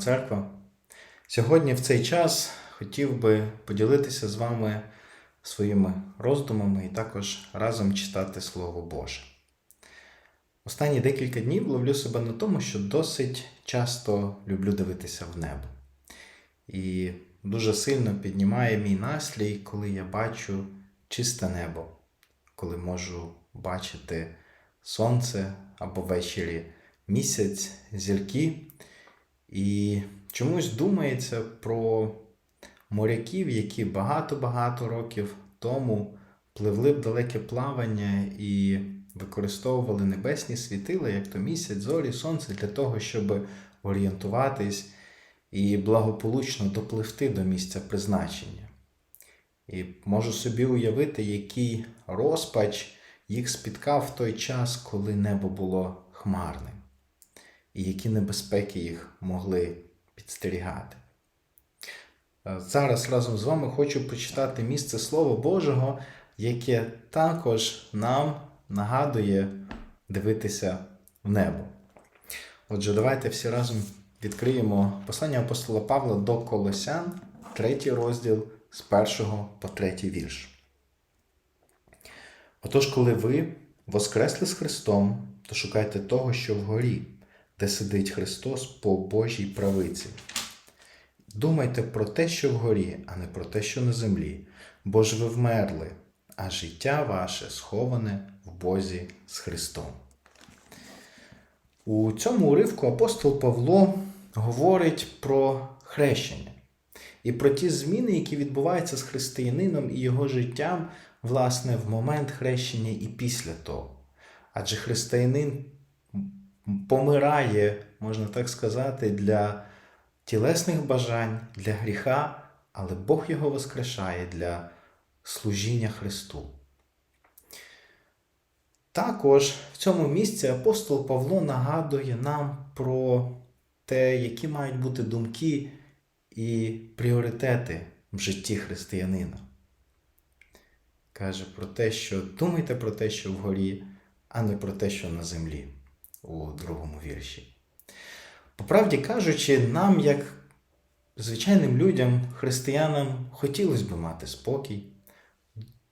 церква. Сьогодні в цей час хотів би поділитися з вами своїми роздумами і також разом читати Слово Боже. Останні декілька днів ловлю себе на тому, що досить часто люблю дивитися в небо. І дуже сильно піднімає мій настрій, коли я бачу чисте небо, коли можу бачити сонце або ввечері місяць, зірки. І чомусь думається про моряків, які багато-багато років тому пливли в далеке плавання і використовували небесні світила, як то місяць, зорі, сонце, для того, щоб орієнтуватись і благополучно допливти до місця призначення. І можу собі уявити, який розпач їх спіткав в той час, коли небо було хмарним, і які небезпеки їх могли підстерігати. Е, Зараз разом з вами хочу прочитати місце Слова Божого, яке також нам нагадує дивитися в небо. Отже, давайте всі разом відкриємо послання апостола Павла до Колосян, третій розділ з першого по третій вірш. Отож, коли ви воскресли з Христом, то шукайте того, що вгорі, де сидить Христос по Божій правиці. Думайте про те, що вгорі, а не про те, що на землі, бо ж ви вмерли, а життя ваше сховане в Бозі з Христом. У цьому уривку апостол Павло говорить про хрещення і про ті зміни, які відбуваються з християнином і його життям, власне, в момент хрещення і після того. Адже християнин помирає, можна так сказати, для тілесних бажань, для гріха, але Бог його воскрешає для служіння Христу. Також в цьому місці апостол Павло нагадує нам про те, які мають бути думки і пріоритети в житті християнина. Каже про те, що думайте про те, що вгорі, а не про те, що на землі у другому вірші. По правді кажучи, нам, як звичайним людям, християнам, хотілося б мати спокій,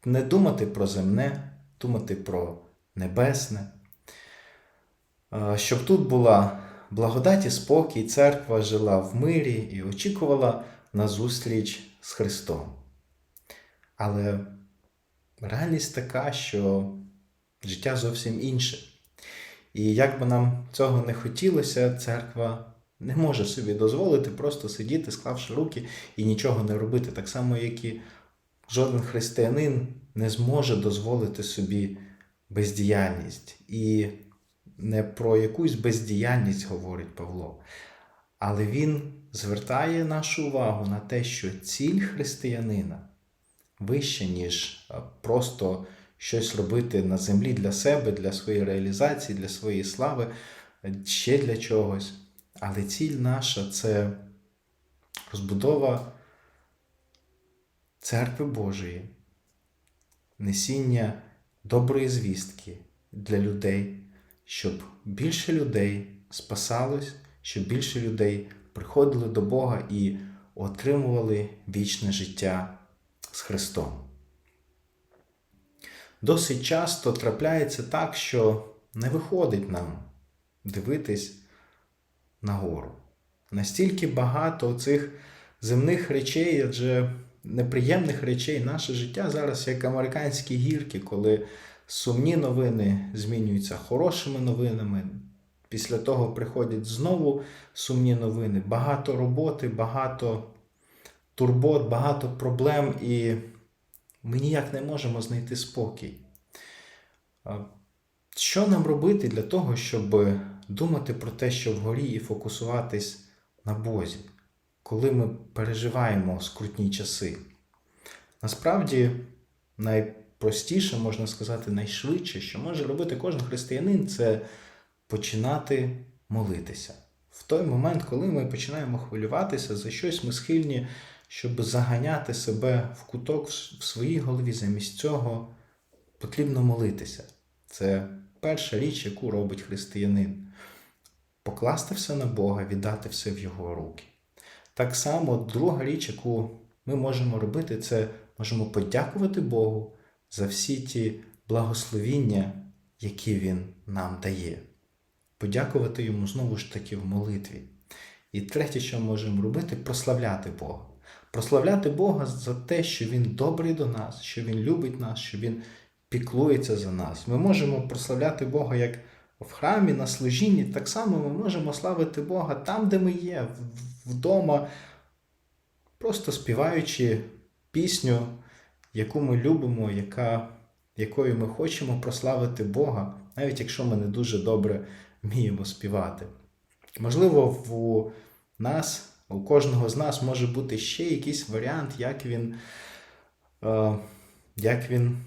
не думати про земне, думати про небесне, щоб тут була благодать і спокій, церква жила в мирі і очікувала на зустріч з Христом. Але реальність така, що життя зовсім інше. І як би нам цього не хотілося, церква не може собі дозволити просто сидіти, склавши руки і нічого не робити. Так само, як і жоден християнин не зможе дозволити собі бездіяльність. І не про якусь бездіяльність говорить Павло, але він звертає нашу увагу на те, що ціль християнина вища, ніж просто щось робити на землі для себе, для своєї реалізації, для своєї слави, ще для чогось. Але ціль наша це розбудова церкви Божої, несіння доброї звістки для людей, щоб більше людей спасалось, щоб більше людей приходили до Бога і отримували вічне життя з Христом. Досить часто трапляється так, що не виходить нам дивитись нагору. Настільки багато цих земних речей, адже неприємних речей, наше життя зараз як американські гірки, коли сумні новини змінюються хорошими новинами. Після того приходять знову сумні новини, багато роботи, багато турбот, багато проблем, і ми ніяк не можемо знайти спокій. Що нам робити для того, щоб думати про те, що вгорі, і фокусуватись на Бозі, коли ми переживаємо скрутні часи? Насправді, найпростіше, можна сказати, найшвидше, що може робити кожен християнин, це починати молитися. В той момент, коли ми починаємо хвилюватися за щось, ми схильні, щоб заганяти себе в куток в своїй голові. Замість цього потрібно молитися. Це перша річ, яку робить християнин. Покласти все на Бога, віддати все в Його руки. так само друга річ, яку ми можемо робити, це можемо подякувати Богу за всі ті благословіння, які Він нам дає. Подякувати йому знову ж таки в молитві. І третє, що ми можемо робити, прославляти Бога. Прославляти Бога за те, що Він добрий до нас, що Він любить нас, що Він піклується за нас. Ми можемо прославляти Бога як в храмі, на служінні. Так само ми можемо славити Бога там, де ми є, вдома, просто співаючи пісню, яку ми любимо, яка, якою ми хочемо прославити Бога, навіть якщо ми не дуже добре вміємо співати. Можливо, в нас, у кожного з нас може бути ще якийсь варіант, як він, е, як він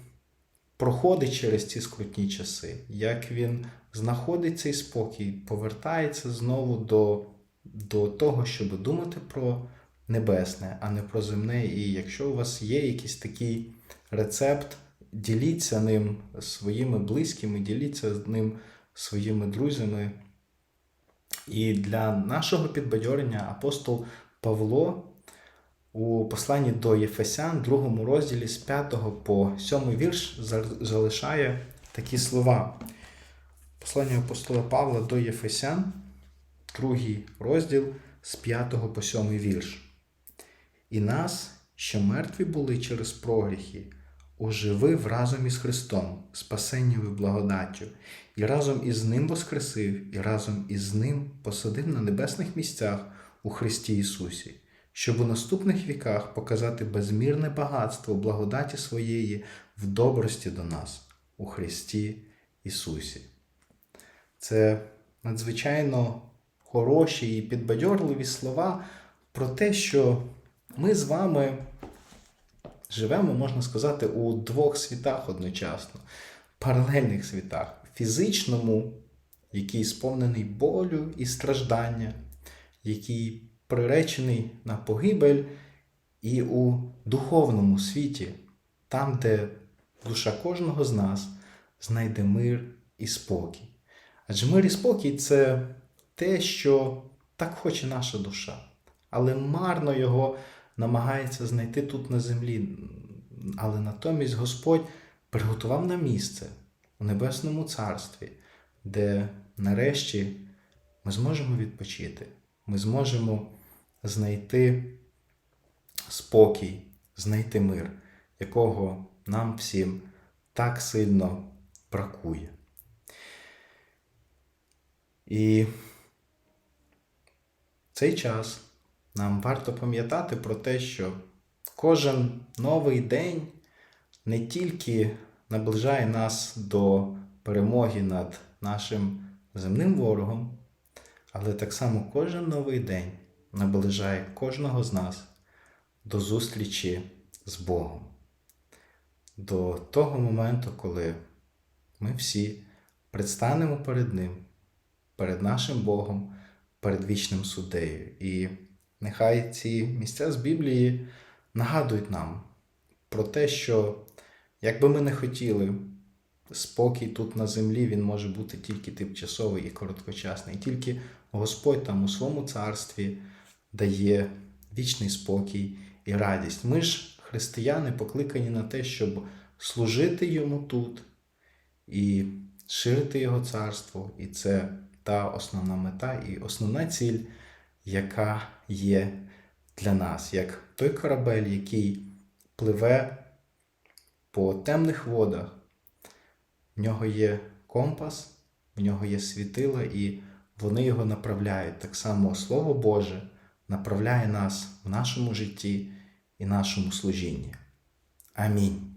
проходить через ці скрутні часи, як він знаходить цей спокій, повертається знову до, до того, щоб думати про небесне, а не про земне. І якщо у вас є якийсь такий рецепт, діліться ним своїми близькими, діліться ним своїми друзями. І для нашого підбадьорення апостол Павло у посланні до Єфесян, другому розділі з 5 по 7 вірш залишає такі слова. Послання апостола Павла до Єфесян, другий розділ з 5 по 7 вірш. І нас, що мертві були через прогріхи, оживив разом із Христом, спасенням і благодаттю, і разом із Ним воскресив, і разом із Ним посадив на небесних місцях у Христі Ісусі, щоб у наступних віках показати безмірне багатство благодаті своєї в добрості до нас у Христі Ісусі. Це надзвичайно хороші і підбадьорливі слова про те, що ми з вами живемо, можна сказати, у двох світах одночасно, паралельних світах. Фізичному, який сповнений болю і страждання, який приречений на погибель, і у духовному світі, там, де душа кожного з нас знайде мир і спокій. Адже мир і спокій це те, що так хоче наша душа, але марно його намагається знайти тут на землі. Але натомість Господь приготував нам місце у Небесному Царстві, де нарешті ми зможемо відпочити, ми зможемо знайти спокій, знайти мир, якого нам всім так сильно бракує. І цей час нам варто пам'ятати про те, що кожен новий день не тільки наближає нас до перемоги над нашим земним ворогом, але так само кожен новий день наближає кожного з нас до зустрічі з Богом, до того моменту, коли ми всі предстанемо перед Ним, перед нашим Богом, перед вічним суддею. І нехай ці місця з Біблії нагадують нам про те, що як би ми не хотіли, спокій тут на землі він може бути тільки тимчасовий і короткочасний. Тільки Господь там у своєму царстві дає вічний спокій і радість. Ми ж, християни, покликані на те, щоб служити йому тут і ширити Його царство. І це та основна мета і основна ціль, яка є для нас, як той корабель, який пливе по темних водах. В нього є компас, в нього є світила, і вони його направляють. Так само Слово Боже направляє нас в нашому житті і нашому служінні. Амінь.